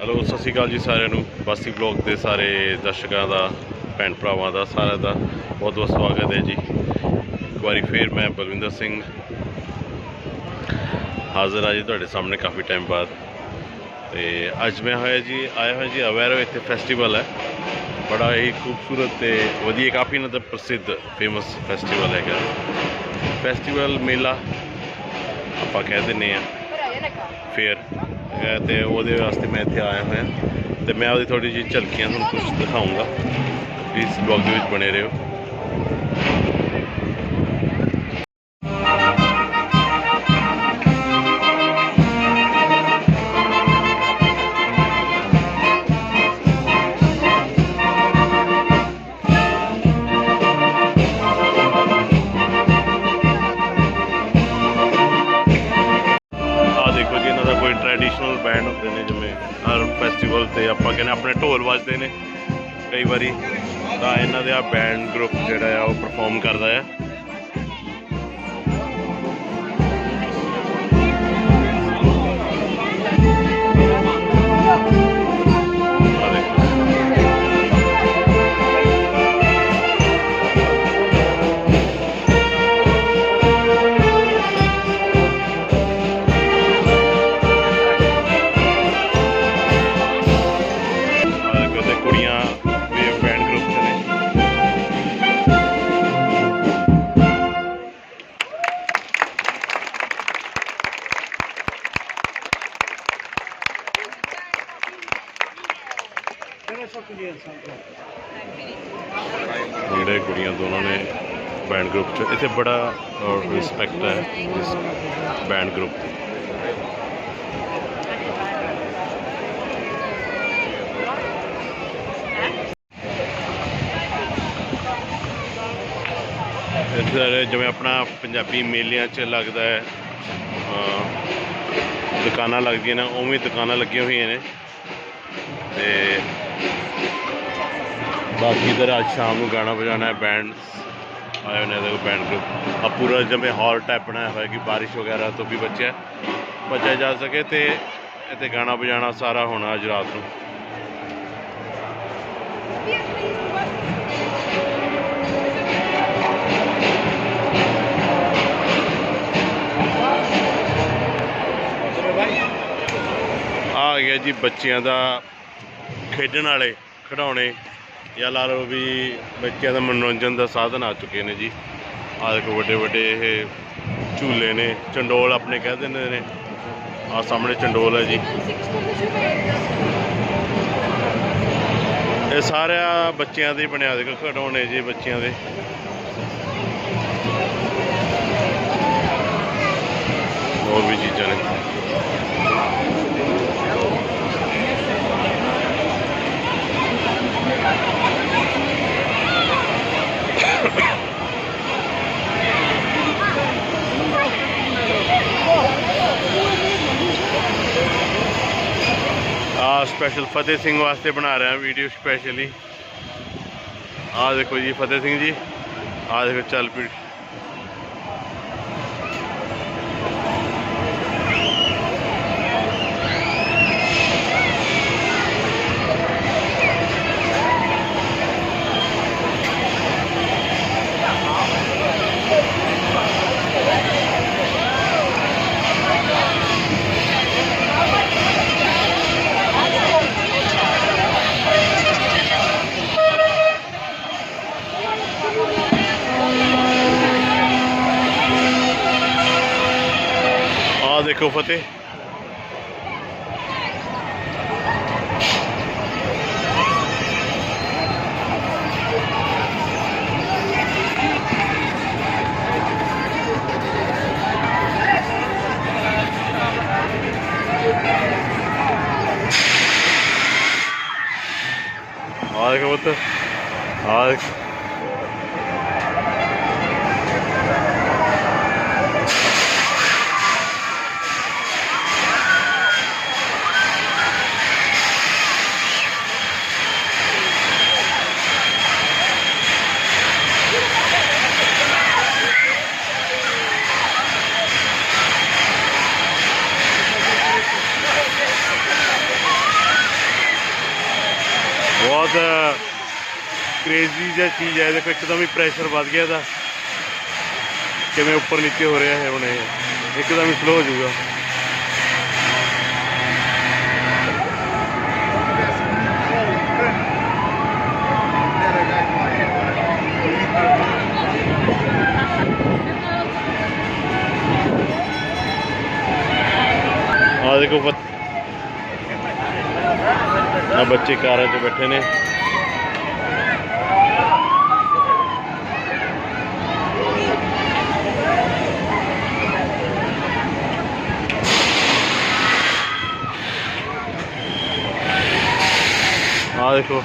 Hello, ਸਤਿ ਸ਼੍ਰੀ ਅਕਾਲ ਜੀ ਸਾਰਿਆਂ ਨੂੰ। ਬਾਸੀ ਬਲੌਗ ਦੇ ਸਾਰੇ ਦਰਸ਼ਕਾਂ ਦਾ, ਭੈਣ ਭਰਾਵਾਂ ਦਾ, ਸਾਰਿਆਂ ਦਾ ਬਹੁਤ ਬਹੁਤ ਸਵਾਗਤ ਹੈ ਜੀ। ਇੱਕ ਵਾਰੀ ਫੇਰ ਮੈਂ ਬਲਵਿੰਦਰ ਸਿੰਘ ਹਾਜ਼ਰ ਆ ਜੀ ਤੁਹਾਡੇ ਸਾਹਮਣੇ ਕਾਫੀ ਟਾਈਮ ਬਾਅਦ। ਤੇ ਅੱਜ ਮੈਂ ਹੋਇਆ ਜੀ, ਆਇਆ ਹੋਇਆ ਜੀ ਅਵੇਰੋ ਇੱਥੇ ਫੈਸਟੀਵਲ ਹੈ। ਬੜਾ ਹੀ ਖੂਬਸੂਰਤ ਤੇ ਵਧੀਆ, ਕਾਫੀ ਇਹਨਾਂ ਦਾ ਪ੍ਰਸਿੱਧ ਫੇਮਸ ਫੈਸਟੀਵਲ ਹੈਗਾ। ਫੈਸਟੀਵਲ ਮੇਲਾ, ਆਪਾਂ ਕਹਿ ਦਿੰਦੇ ਆ ਫੇਅਰ ਹੈ ਤੇ ਉਹਦੇ ਵਾਸਤੇ ਮੈਂ ਇੱਥੇ ਆਇਆ ਹੋਇਆ। ਤੇ ਮੈਂ ਉਹਦੀ ਥੋੜੀ ਜਿਹੀ ਝਲਕੀਆਂ ਤੁਹਾਨੂੰ ਕੁਝ ਦਿਖਾਉਂਗਾ। ਪਲੀਜ਼ ਬਲੌਗ ਦੇ ਵਿੱਚ ਬਣੇ ਰਹੋ। ਤੇ ਆਪਾਂ ਕਹਿੰਦੇ ਆਪਣੇ ਢੋਲ ਵੱਜਦੇ ਨੇ ਕਈ ਵਾਰੀ ਤਾਂ ਇਹਨਾਂ ਦੇ ਆ ਬੈਂਡ ਗਰੁੱਪ ਜਿਹੜਾ ਆ ਉਹ ਪਰਫਾਰਮ ਕਰਦਾ ਆ ਆ। ਜਿਹੜੇ ਕੁੜੀਆਂ ਦੋਨਾਂ ਨੇ ਬੈਂਡ ਗਰੁੱਪ ਚ, ਇੱਥੇ ਬੜਾ ਰਿਸਪੈਕਟ ਹੈ ਇਸ ਬੈਂਡ ਗਰੁੱਪ ਦੀ ਇੱਧਰ ਜਿਵੇਂ ਆਪਣਾ ਪੰਜਾਬੀ ਮੇਲਿਆਂ 'ਚ ਲੱਗਦਾ ਹੈ ਦੁਕਾਨਾਂ ਲੱਗਦੀਆਂ ਨੇ, ਉਵੇਂ ਦੁਕਾਨਾਂ ਲੱਗੀਆਂ ਹੋਈਆਂ ਨੇ। ਤੇ ਬਾਕੀ ਇਧਰ ਅੱਜ ਸ਼ਾਮ ਨੂੰ ਗਾਣਾ ਵਜਾਣਾ ਹੈ ਬੈਂਡ ਆਏ ਨੇ ਦੇਖੋ ਬੈਂਡ ਗਰੁੱਪ ਆ ਪੂਰਾ ਜਿਵੇਂ ਹਾਲ ਟਾਈਪ ਬਣਾਇਆ ਹੋਇਆ ਕਿ ਬਾਰਿਸ਼ ਵਗੈਰਾ ਤੋਂ ਵੀ ਬਚਿਆ ਬਚਿਆ ਜਾ ਸਕੇ ਤੇ ਇੱਥੇ ਗਾਣਾ ਵਜਾਣਾ ਸਾਰਾ ਹੋਣਾ ਅੱਜ ਰਾਤ ਨੂੰ। ਆ ਗਿਆ ਜੀ ਬੱਚਿਆਂ ਦਾ ਖੇਡਣ ਵਾਲੇ, ਖਿਡੌਣੇ ਜਾਂ ਲਾ ਲਓ ਵੀ ਬੱਚਿਆਂ ਦਾ ਮਨੋਰੰਜਨ ਦਾ ਸਾਧਨ ਆ ਚੁੱਕੇ ਨੇ ਜੀ। ਆ ਦੇਖੋ ਵੱਡੇ ਵੱਡੇ ਇਹ ਝੂਲੇ ਨੇ, ਚੰਡੋਲ ਆਪਣੇ ਕਹਿ ਦਿੰਦੇ ਨੇ। ਆ ਸਾਹਮਣੇ ਚੰਡੋਲ ਹੈ ਜੀ। ਇਹ ਸਾਰਿਆ ਬੱਚਿਆਂ ਦੇ ਹੀ ਬਣਿਆ ਦੇਖੋ ਖਿਡੌਣੇ ਜੀ ਬੱਚਿਆਂ ਦੇ। ਹੋਰ ਵੀ ਚੀਜ਼ਾਂ ਨੇ। ਆ ਸਪੈਸ਼ਲ ਫਤਿਹ ਸਿੰਘ ਵਾਸਤੇ ਬਣਾ ਰਿਹਾ ਵੀਡੀਓ ਸਪੈਸ਼ਲੀ। ਆ ਦੇਖੋ ਜੀ, ਫਤਿਹ ਸਿੰਘ ਜੀ। ਆ ਦੇਖੋ, ਚੱਲ ਪੀ ਆ ਦੇਖੋ ਫਤਿਹ ਆ ਦੇਖੋ ਪੁੱਤ ਆ ਬਹੁਤ ਕ੍ਰੇਜ਼ੀ ਜਿਹਾ ਚੀਜ਼ ਹੈ ਦੇਖੋ ਇੱਕਦਮ ਹੀ ਪ੍ਰੈਸ਼ਰ ਵੱਧ ਗਿਆ ਦਾ ਕਿਵੇਂ ਉੱਪਰ ਨੀਚੇ ਹੋ ਰਿਹਾ ਹੈ ਹੁਣ ਇਹ। ਇੱਕਦਮ ਹੀ ਸਲੋ ਹੋ ਜਾਊਗਾ। ਆ ਦੇਖੋ ਬੱਚੇ ਕਾਰਾਂ 'ਚ ਬੈਠੇ ਨੇ। ਆ ਦੇਖੋ।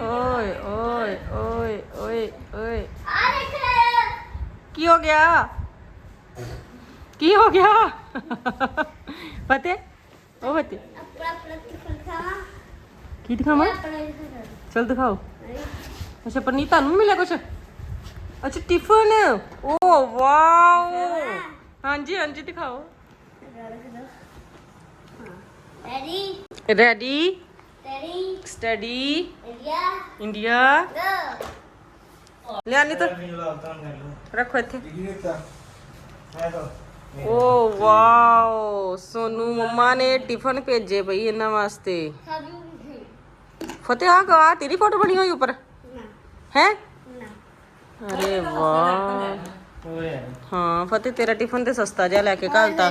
ਓਏ ਓਏ ਓਏ ਓਏ ਓਏ ਕੀ ਹੋ ਗਿਆ ਕੀ ਹੋ ਗਿਆ ਫਤੇ ਉਹ ਫਤੇ ਕੀ ਦਿਖਾਵਾਂ ਚਲ ਦਿਖਾਓ ਅੱਛਾ ਪਰਨੀਤ ਤੁਹਾਨੂੰ ਵੀ ਮਿਲਿਆ ਕੁਛ ਅੱਛਾ ਟਿਫਨ ਓ ਵਾਓ ਹਾਂਜੀ ਹਾਂਜੀ ਦਿਖਾਓ Ready, ready steady, steady India, India go. ਲਿਆਨੀ ਤਾਂ ਰੱਖੋ ਇੱਥੇ। ਓ ਵਾਓ। ਸੋਨੂ ਮੰਮਾ ਨੇ ਟਿਫਨ ਭੇਜੇ ਪਈ ਇਹਨਾਂ ਵਾਸਤੇ। ਫਤਿਹ ਆ ਗਾ ਤੇਰੀ ਫੋਟੋ ਬਣੀ ਹੋਈ ਉੱਪਰ? ਹੈ? ਅਰੇ ਵਾਹ। ਹਾਂ ਫਤਿਹ ਤੇਰਾ ਟਿਫਨ ਤੇ ਸਸਤਾ ਜਿਹਾ ਲੈ ਕੇ ਘਲਤਾ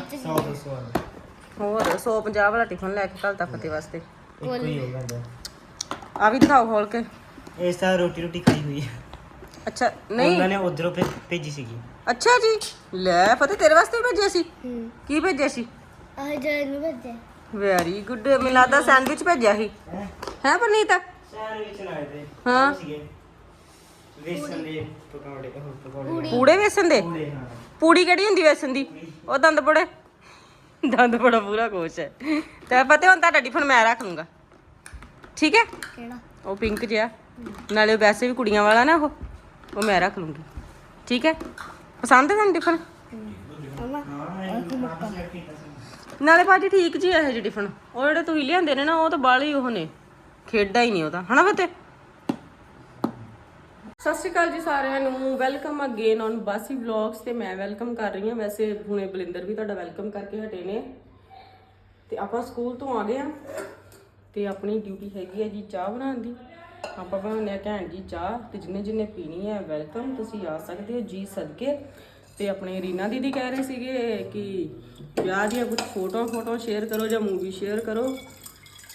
ਹੋਰ 150 ਵਾਲਾ ਟਿਫਨ ਲੈ ਕੇ ਘਲਤਾ ਫਤਿਹ ਵਾਸਤੇ। ਆ ਵੀ ਦਿਖਾਓ ਖੋਲ ਕੇ। ਇਸ ਤਰ੍ਹਾਂ ਰੋਟੀ ਰੋਟੀ ਖਾਈ ਹੋਈ ਹੈ। ਅੱਛਾ ਨਹੀਂ। ਉਹਨਾਂ ਨੇ ਉਧਰੋਂ ਭੇਜੀ ਸੀਗੀ। ਅੱਛਾ ਜੀ। ਲੈ ਫਤਿਹ ਤੇਰੇ ਵਾਸਤੇ ਵੀ ਭੇਜਿਆ ਸੀ? ਕੀ ਭੇਜਿਆ ਸੀ? ਆ ਜਾ ਨੂੰ ਬੱਜੇ ਵੈਰੀ ਗੁੱਡ ਮਿਲਾਦਾ ਸੈਂਡਵਿਚ ਭੇਜਿਆ ਸੀ। ਹੈ? ਪਰਨੀਤ ਸੈਂਡਵਿਚ ਲਾਏ ਤੇ ਹਾਂ। ਵੇਸਣ ਦੇ ਪਕੌੜੇ ਪਕੌੜੇ। ਪੂੜੇ। ਵੇਸਣ ਦੇ? ਪੂੜੇ ਪੂੜੀ ਕਿਹੜੀ ਹੁੰਦੀ ਵੇਸਣ ਦੀ? ਉਹ ਦੰਦ ਬੜੇ ਦੰਦ ਬੜਾ ਪੂਰਾ ਕੋਸ਼ ਹੈ। ਤੇ ਪਤਾ ਹੁਣ ਤੁਹਾਡਾ ਟਿਫਨ ਮੈਂ ਰੱਖ ਲੂੰਗਾ। ਠੀਕ ਹੈ? ਕਿਹੜਾ? ਉਹ ਪਿੰਕ ਜਿਹਾ। ਨਾਲੇ ਉਹ ਵੈਸੇ ਵੀ ਕੁੜੀਆਂ ਵਾਲਾ ਨਾ ਉਹ। ਉਹ ਮੈਂ ਰੱਖ ਲੂੰਗੀ। ਠੀਕ ਹੈ? ਪਸੰਦ ਹੈ ਤੁਹਾਨੂੰ ਟਿਫਨ ਨਾਲੇ ਭਾਜੀ ਠੀਕ ਜੀ ਇਹ ਜਿਹੇ ਟਿਫਨ ਉਹ ਜਿਹੜੇ ਤੁਸੀਂ ਲਿਆਂਦੇ ਨੇ ਨਾ ਉਹ ਤਾਂ ਬਾਹਲੇ ਹੀ ਉਹ ਨੇ। ਖੇਡਾ ਹੀ ਨਹੀਂ ਉਹਦਾ ਹਨਾ ਫਤੇ ਸਤਿ ਸ਼੍ਰੀ ਅਕਾਲ ਜੀ ਸਾਰਿਆਂ ਨੂੰ। Welcome again on Bassi vlogs ਤੇ ਮੈਂ ਵੈਲਕਮ ਕਰ ਰਹੀ ਹਾਂ। ਵੈਸੇ ਹੁਣੇ ਬਲਿੰਦਰ ਵੀ ਤੁਹਾਡਾ ਵੈਲਕਮ ਕਰਕੇ ਹਟੇ ਨੇ। ਤੇ ਆਪਾਂ ਸਕੂਲ ਤੋਂ ਆ ਗਏ ਆ ਤੇ ਆਪਣੀ ਡਿਊਟੀ ਹੈਗੀ ਹੈ ਜੀ ਚਾਹ ਬਣਾਉਣ ਦੀ। ਆਪਾਂ ਬਣਾਉਂਦੇ ਆ ਘੈਂਟ ਜੀ ਚਾਹ ਤੇ ਜਿੰਨੇ ਜਿੰਨੇ ਪੀਣੀ ਹੈ ਵੈਲਕਮ ਤੁਸੀਂ ਆ ਸਕਦੇ ਹੋ ਜੀ ਸਦਕੇ। ਤੇ ਆਪਣੇ ਰੀਨਾ ਦੀਦੀ ਕਹਿ ਰਹੇ ਸੀਗੇ ਕਿ ਵਿਆਹ ਦੀਆਂ ਕੁਝ ਫੋਟੋਆਂ ਫੋਟੋਆਂ ਸ਼ੇਅਰ ਕਰੋ ਜਾਂ ਮੂਵੀ ਸ਼ੇਅਰ ਕਰੋ।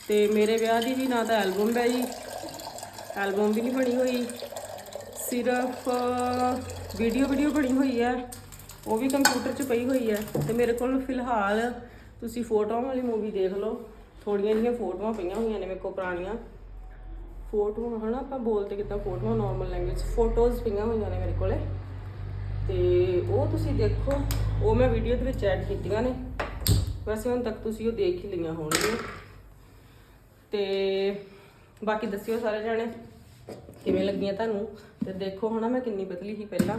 ਤੇ ਮੇਰੇ ਵਿਆਹ ਦੀ ਵੀ ਨਾ ਤਾਂ ਐਲਬਮ ਹੈ ਜੀ। ਐਲਬਮ ਵੀ ਨਹੀਂ ਬਣੀ ਹੋਈ। ਸਿਰਫ ਵੀਡੀਓ ਵੀਡੀਓ ਬਣੀ ਹੋਈ ਹੈ। ਉਹ ਵੀ ਕੰਪਿਊਟਰ 'ਚ ਪਈ ਹੋਈ ਹੈ। ਤੇ ਮੇਰੇ ਕੋਲ ਫਿਲਹਾਲ ਤੁਸੀਂ ਫੋਟੋਆਂ ਵਾਲੀ ਮੂਵੀ ਦੇਖ ਲਓ। ਥੋੜੀਆਂ ਜਿਹੀਆਂ ਫੋਟੋਆਂ ਪਈਆਂ ਹੋਈਆਂ ਨੇ ਮੇਰੇ ਕੋਲ ਪੁਰਾਣੀਆਂ। ਫੋਟੋਆਂ ਹਨਾ, ਆਪਾਂ ਬੋਲਦੇ ਕਿਦਾਂ ਫੋਟੋਆਂ ਨਾਰਮਲ ਲੈਂਗੁਏਜ ਫੋਟੋਜ਼ ਪਈਆਂ ਹੋਈਆਂ ਨੇ ਮੇਰੇ ਕੋਲੇ। ਤੇ ਉਹ ਤੁਸੀਂ ਦੇਖੋ, ਉਹ ਮੈਂ ਵੀਡੀਓ ਦੇ ਵਿੱਚ ਐਡ ਕੀਤੀਆਂ ਨੇ। ਵੈਸੇ ਹੁਣ ਤੱਕ ਤੁਸੀਂ ਉਹ ਦੇਖ ਹੀ ਲਈਆਂ ਹੋਣਗੀਆਂ। ਤੇ ਬਾਕੀ ਦੱਸਿਓ ਸਾਰੇ ਜਾਣੇ। ਕਿਵੇਂ ਲੱਗੀਆਂ ਤੁਹਾਨੂੰ? ਤੇ ਦੇਖੋ ਹਨਾ, ਮੈਂ ਕਿੰਨੀ ਪਤਲੀ ਸੀ ਪਹਿਲਾਂ।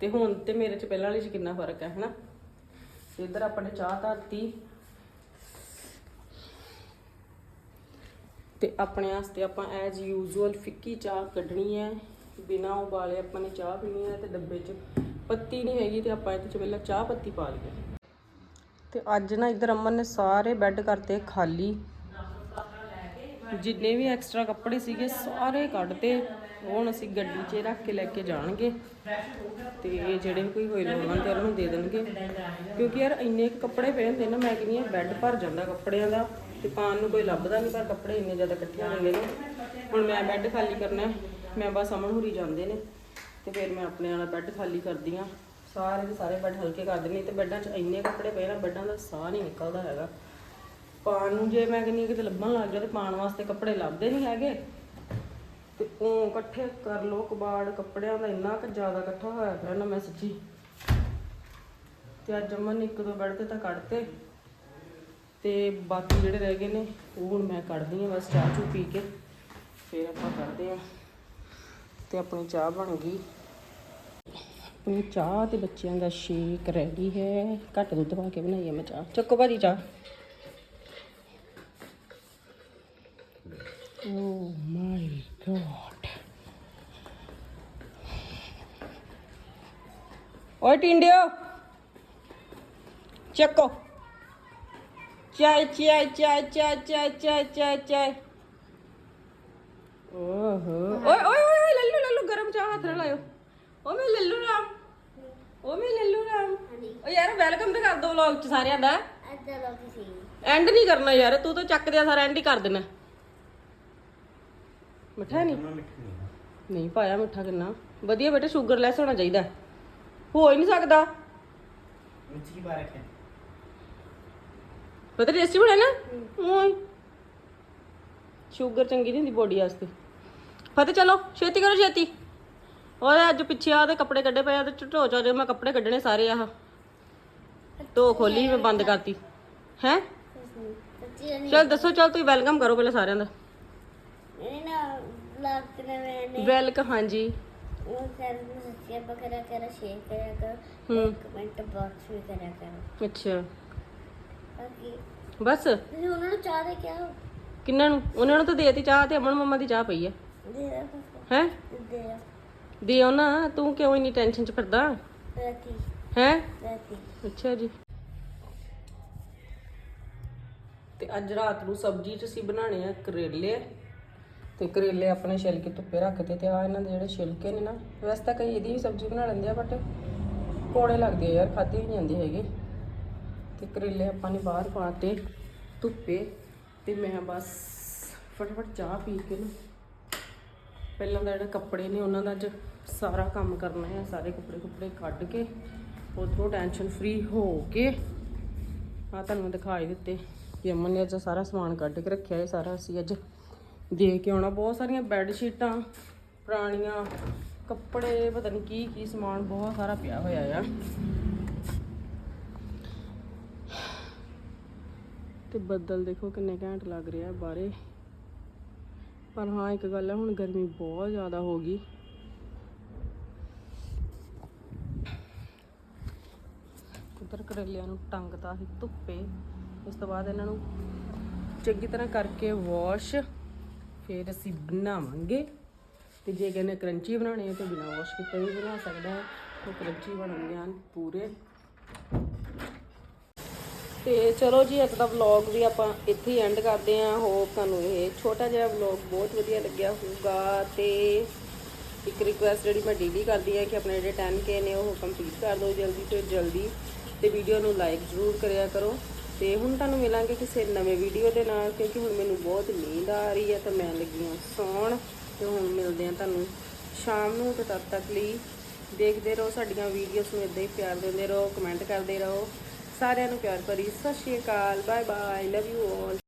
ਤੇ ਹੁਣ ਤੇ ਮੇਰੇ ਚ ਪਹਿਲਾਂ ਵਾਲੀ ਚ ਕਿੰਨਾ ਫ਼ਰਕ ਹੈ, ਹਨਾ? ਤੇ ਇੱਧਰ ਚਾਹ ਧਰਤੀ। ਤੇ ਆਪਣੇ ਵਾਸਤੇ ਆਪਾਂ ਐਜ਼ ਯੂਜ਼ੂਅਲ ਫਿੱਕੀ ਚਾਹ ਕੱਢਣੀ ਹੈ। ਬਿਨਾ ਉਬਾਲੇ ਆਪਾਂ ਨੇ ਚਾਹ ਪੀਣੀ ਹੈ ਤੇ ਡੱਬੇ 'ਚ ਪੱਤੀ ਨਹੀਂ ਹੈਗੀ ਤੇ ਆਪਾਂ ਇਹਦੇ 'ਚ ਪਹਿਲਾਂ ਚਾਹ ਪੱਤੀ ਪਾ ਲਈਏ। ਤੇ ਅੱਜ ਨਾ ਇੱਧਰ ਅਮਨ ਨੇ ਸਾਰੇ ਬੈੱਡ ਕਰਤੇ ਖਾਲੀ। ਜਿੰਨੇ ਵੀ ਐਕਸਟਰਾ ਕੱਪੜੇ ਸੀਗੇ ਸਾਰੇ ਕੱਢਤੇ। ਹੁਣ ਅਸੀਂ ਗੱਡੀ 'ਚ ਰੱਖ ਕੇ ਲੈ ਕੇ ਜਾਣਗੇ। ਤੇ ਜਿਹੜੇ ਵੀ ਕੋਈ ਹੋਏ ਲੋੜਵੰਦ ਤੇ ਉਹਨਾਂ ਨੂੰ ਦੇ ਦੇਣਗੇ। ਕਿਉਂਕਿ ਯਾਰ ਇੰਨੇ ਕੱਪੜੇ ਪਏ ਹੁੰਦੇ ਨਾ, ਮੈਂ ਕਹਿੰਦੀ ਆ ਬੈੱਡ ਭਰ ਜਾਂਦਾ ਕੱਪੜਿਆਂ ਦਾ ਤੇ ਪਾਣ ਨੂੰ ਕੋਈ ਲੱਭਦਾ ਨਹੀਂ, ਪਰ ਕੱਪੜੇ ਇੰਨੇ ਜ਼ਿਆਦਾ ਇਕੱਠੇ ਹੋ ਜਾਂਦੇ ਨੇ। ਹੁਣ ਮੈਂ ਬੈੱਡ ਖਾਲੀ ਕਰਨਾ ਮੈਂ ਬਸ ਅਮਨ ਹੁਰੀ ਜਾਂਦੇ ਨੇ। ਤੇ ਫਿਰ ਮੈਂ ਆਪਣੇ ਵਾਲਾ ਬੈੱਡ ਖਾਲੀ ਕਰਦੀ ਆ ਸਾਰੇ ਦੇ ਸਾਰੇ ਬੈੱਡ ਹਲਕੇ ਕਰ ਦਿੰਦੀ ਤੇ ਬੈੱਡਾਂ 'ਚ ਇੰਨੇ ਕੱਪੜੇ ਪਏ ਨਾ, ਬੈੱਡਾਂ ਦਾ ਸਾਹ ਨਹੀਂ ਨਿਕਲਦਾ ਹੈਗਾ। ਪਾਣ ਨੂੰ ਜੇ ਮੈਂ ਕਹਿੰਦੀ ਕਿਤੇ ਲੱਭਣ ਲੱਗ ਜਾ ਤੇ ਪਾਣ ਵਾਸਤੇ ਕੱਪੜੇ ਲੱਭਦੇ ਨਹੀਂ ਹੈਗੇ। ਤੇ ਉਹ ਇਕੱਠੇ ਕਰ ਲੋ ਕਬਾੜ ਕੱਪੜਿਆਂ ਦਾ ਇੰਨਾ ਕੁ ਜ਼ਿਆਦਾ ਇਕੱਠਾ ਹੋਇਆ ਪਿਆ ਨਾ ਮੈਂ ਸੱਚੀ। ਤੇ ਅੱਜ ਅਮਨ ਇੱਕ ਦੋ ਬੈੱਡ ਤੇ ਤਾਂ ਕੱਢਤੇ। ਤੇ ਬਾਕੀ ਜਿਹੜੇ ਰਹਿ ਗਏ ਨੇ, ਉਹ ਹੁਣ ਮੈਂ ਕੱਢਦੀ ਹਾਂ, ਬਸ ਚਾਹ ਚੂ ਪੀ ਕੇ ਫਿਰ ਆਪਾਂ ਕਰਦੇ ਹਾਂ। ਤੇ ਆਪਣੀ ਚਾਹ ਬਣ ਗਈ। ਆਪਣੀ ਚਾਹ ਤੇ ਬੱਚਿਆਂ ਦਾ ਸ਼ੇਕ ਰਹਿ ਗਈ ਹੈ। ਘੱਟ ਦੁੱਧ ਪਾ ਕੇ ਬਣਾਈ ਹੈ ਮੈਂ ਚਾਹ। ਚੱਕੋ ਭਾਜੀ ਚਾਹ। ਓਏ ਟਿੰਡਿਓ ਚੱਕੋ ਚਾਏ ਚਾਏ ਚਾਏ ਚਾਏ ਚਾਏ ਚਾਏ ਚਾਏ ਚਾਏ ਓਹੋ ਓਏ ਓਏ ਓਏ ਲੱਲੂ ਲੱਲੂ ਗਰਮ ਚਾਹ ਹੱਥ ਨਾਲ ਲਾਇਓ ਓ ਮੇ ਲੱਲੂ ਰਾਮ ਓ ਮੇ ਲੱਲੂ ਰਾਮ ਓ ਯਾਰ ਵੈਲਕਮ ਤੇ ਕਰ ਦੋ ਵਲੌਗ ਚ ਸਾਰਿਆਂ ਦਾ ਅੱਜ ਦਾ ਵਲੌਗ ਸੀ ਐਂਡ ਨਹੀਂ ਕਰਨਾ ਯਾਰ ਤੂੰ ਤਾਂ ਚੱਕ ਦਿਆ ਸਾਰਾ ਐਂਡ ਹੀ ਕਰ ਦੇਣਾ ਮਿੱਠਾ ਨਹੀਂ? ਨਹੀਂ ਪਾਇਆ ਮਿੱਠਾ ਕਿੰਨਾ? ਵਧੀਆ ਬੇਟਾ ਸ਼ੂਗਰ ਲੈਸ ਹੋਣਾ ਚਾਹੀਦਾ। ਹੋ ਹੀ ਨਹੀਂ ਸਕਦਾ। ਮਿਰਚ ਕੀ ਪਤਾ ਟੇਸਟੀ ਬਣਿਆ ਨਾ? ਓਏ। ਸ਼ੂਗਰ ਚੰਗੀ ਨਹੀਂ ਹੁੰਦੀ ਬੋਡੀ ਵਾਸਤੇ। ਫਤਿਹ ਚਲੋ ਛੇਤੀ ਕਰੋ ਛੇਤੀ। ਓਏ ਅੱਜ ਪਿੱਛੇ ਆ ਤੇ ਕੱਪੜੇ ਕੱਢੇ ਪਏ ਆ ਤੇ ਢੋ ਚੋ ਜੇ ਮੈਂ ਕੱਪੜੇ ਕੱਢਣੇ ਸਾਰੇ ਆਹ। ਢੋ ਖੋਲੀ ਮੈਂ ਬੰਦ ਕਰਤੀ। ਹੈ? ਸੱਚੀ ਚਲ ਦੱਸੋ ਚਲ ਤੁਸੀਂ ਵੈਲਕਮ ਕਰੋ ਪਹਿਲਾਂ ਸਾਰਿਆਂ ਦਾ। ਲੱਗਤ ਨੇ ਵੈਲਕਮ ਹਾਂਜੀ। ਉਹ ਕਰ ਨੂੰ ਸੱਚੀ ਬਕਰਾ ਕਰ ਸ਼ੇਅਰ ਕਰਿਆ ਕਰ ਹੂੰ। ਕਮੈਂਟ ਬਾਕਸ ਵੀ ਕਰਿਆ ਕਰੋ। ਅੱਛਾ। ਬਾਕੀ ਬਸ। ਤੁਸੀਂ ਉਹਨਾਂ ਨੂੰ ਚਾਹ ਦੇ ਕਿਹਾ ਕਿੰਨਾਂ ਨੂੰ? ਉਹਨਾਂ ਨੂੰ ਤਾਂ ਦੇਤੀ ਚਾਹ ਤੇ ਅਮਨ ਮੰਮਾ ਦੀ ਚਾਹ ਪਈ ਆ। ਦੇ ਦੇ ਹੈ? ਦੇ ਦੇ ਨਾ ਤੂੰ ਕਿਉਂ ਇੰਨੀ ਟੈਨਸ਼ਨ ਚ ਫਿਰਦਾ? ਰਾਤੀ। ਹੈ? ਰਾਤੀ। ਅੱਛਾ ਜੀ। ਤੇ ਅੱਜ ਰਾਤ ਨੂੰ ਸਬਜ਼ੀ ਚ ਅਸੀਂ ਬਣਾਣੇ ਆ ਕਰੇਲੇ। ਤੇ ਕਰੇਲੇ ਆਪਣੇ ਛਿਲਕੇ ਧੁੱਪੇ ਰੱਖਦੇ ਤੇ ਆ ਇਹਨਾਂ ਦੇ ਜਿਹੜੇ ਛਿਲਕੇ ਨੇ ਨਾ, ਵੈਸੇ ਤਾਂ ਕਈ ਇਹਦੀ ਵੀ ਸਬਜ਼ੀ ਬਣਾ ਲੈਂਦੇ ਆ ਬਟ ਕੋੜੇ ਲੱਗਦੇ ਆ ਯਾਰ, ਖਾਧੀ ਨਹੀਂ ਜਾਂਦੀ ਹੈਗੀ। ਤੇ ਕਰੇਲੇ ਆਪਾਂ ਨੇ ਬਾਹਰ ਪਾਤੇ ਧੁੱਪੇ ਤੇ ਮੈਂ ਬਸ ਫਟਾਫਟ ਚਾਹ ਪੀ ਕੇ ਨਾ, ਪਹਿਲਾਂ ਦਾ ਜਿਹੜੇ ਕੱਪੜੇ ਨੇ ਉਹਨਾਂ ਦਾ ਅੱਜ ਸਾਰਾ ਕੰਮ ਕਰਨਾ ਹੈ, ਸਾਰੇ ਕੱਪੜੇ ਕੁਪੜੇ ਕੱਢ ਕੇ ਉਧਰੋਂ ਟੈਨਸ਼ਨ ਫ੍ਰੀ ਹੋ ਕੇ ਆ ਤੁਹਾਨੂੰ ਦਿਖਾਈ ਦਿੱਤੇ ਕਿ ਅਮਨ ਨੇ ਅੱਜ ਸਾਰਾ ਸਮਾਨ ਕੱਢ ਕੇ ਰੱਖਿਆ ਹੈ ਸਾਰਾ ਅਸੀਂ ਅੱਜ ਦੇ ਕੇ ਆਉਣਾ। ਬਹੁਤ ਸਾਰੀਆਂ ਬੈੱਡ ਸ਼ੀਟਾਂ ਪੁਰਾਣੀਆਂ, ਕੱਪੜੇ, ਪਤਾ ਨਹੀਂ ਕੀ ਕੀ ਸਮਾਨ, ਬਹੁਤ ਸਾਰਾ ਪਿਆ ਹੋਇਆ ਆ। ਤੇ ਬੱਦਲ ਦੇਖੋ ਕਿੰਨੇ ਘੈਂਟ ਲੱਗ ਰਿਹਾ ਬਾਹਰੇ। ਪਰ ਹਾਂ, ਇੱਕ ਗੱਲ ਹੈ ਹੁਣ ਗਰਮੀ ਬਹੁਤ ਜ਼ਿਆਦਾ ਹੋ ਗਈ। ਉਧਰ ਕਰੇਲਿਆਂ ਨੂੰ ਟੰਗਤਾ ਸੀ ਧੁੱਪੇ। ਉਸ ਤੋਂ ਬਾਅਦ ਇਹਨਾਂ ਨੂੰ ਚੰਗੀ ਤਰ੍ਹਾਂ ਕਰਕੇ ਵਾਸ਼ ਫਿਰ ਅਸੀਂ ਬਣਾਵਾਂਗੇ। ਤੇ ਜੇ ਕਹਿੰਦੇ ਕਰੰਚੀ ਬਣਾਉਣੇ ਆ ਤਾਂ ਬਿਨਾਂ ਵਾਸ਼ ਕੀਤੇ ਵੀ ਬਣਾ ਸਕਦਾ ਹੈ। ਉਹ ਕਰੰਚੀ ਬਣਨਗੇ ਐਨ ਪੂਰੇ। ਤੇ ਚਲੋ ਜੀ, ਅੱਜ ਦਾ ਵਲੌਗ ਵੀ ਆਪਾਂ ਇੱਥੇ ਹੀ ਐਂਡ ਕਰਦੇ ਆਂ ਹੋਪ ਤੁਹਾਨੂੰ ਇਹ ਛੋਟਾ ਜਿਹਾ ਵਲੌਗ ਬਹੁਤ ਵਧੀਆ ਲੱਗਿਆ ਹੋਊਗਾ। ਤੇ ਇੱਕ ਰਿਕੁਐਸਟ ਜਿਹੜੀ ਮੈਂ ਡੇਲੀ ਕਰਦੀ ਹਾਂ ਕਿ ਆਪਣੇ ਜਿਹੜੇ 10k ਨੇ ਉਹ ਕੰਪਲੀਟ ਕਰ ਦਿਓ ਜਲਦੀ ਤੋਂ ਜਲਦੀ। ਤੇ ਵੀਡੀਓ ਨੂੰ ਲਾਈਕ ਜ਼ਰੂਰ ਕਰਿਆ ਕਰੋ। ਤੇ ਹੁਣ ਤੁਹਾਨੂੰ ਮਿਲਾਂਗੇ ਕਿਸੇ ਨਵੇਂ ਵੀਡੀਓ ਦੇ ਨਾਲ, ਕਿਉਂਕਿ ਹੁਣ ਮੈਨੂੰ ਬਹੁਤ ਨੀਂਦ ਆ ਰਹੀ ਹੈ ਤਾਂ ਮੈਂ ਲੱਗੀ ਹਾਂ ਸੌਣ ਤੇ ਹੁਣ ਮਿਲਦੇ ਹਾਂ ਤੁਹਾਨੂੰ ਸ਼ਾਮ ਨੂੰ ਤੇ ਤਦ ਤੱਕ ਲਈ ਦੇਖਦੇ ਰਹੋ ਸਾਡੀਆਂ ਵੀਡੀਓਜ਼ ਨੂੰ ਇਦਾਂ ਹੀ ਪਿਆਰ ਦਿੰਦੇ ਰਹੋ ਕਮੈਂਟ ਕਰਦੇ ਰਹੋ। ਸਾਰਿਆਂ ਨੂੰ ਪਿਆਰ ਭਰੀ Sat Sri Akal bye bye love you all